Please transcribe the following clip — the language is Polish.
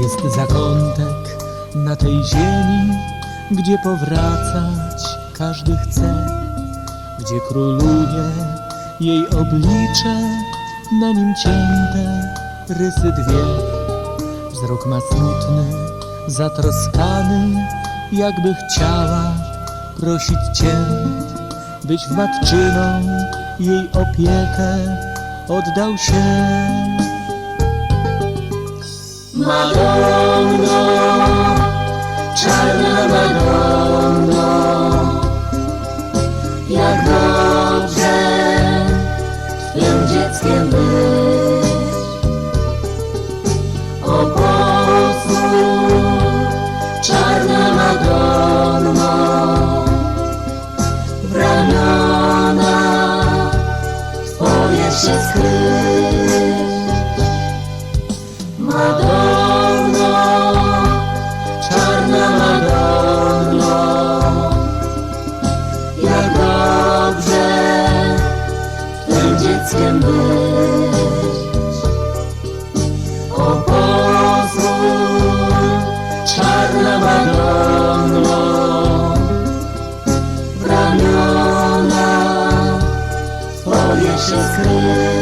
Jest zakątek na tej ziemi, gdzie powracać każdy chce, gdzie króluje jej oblicze, na nim cięte rysy dwie. Wzrok ma smutny, zatroskany, jakby chciała prosić Cię, byś w matczyną jej opiekę oddał się. Madonna, czarna Madonna, jak dobrze Twym dzieckiem być. O posłuch, czarna Madonna, w ramionach Twoje się skrywa. dzieckiem być. O pozwól, czarna Madonno, w ramiona Twoje się skryć.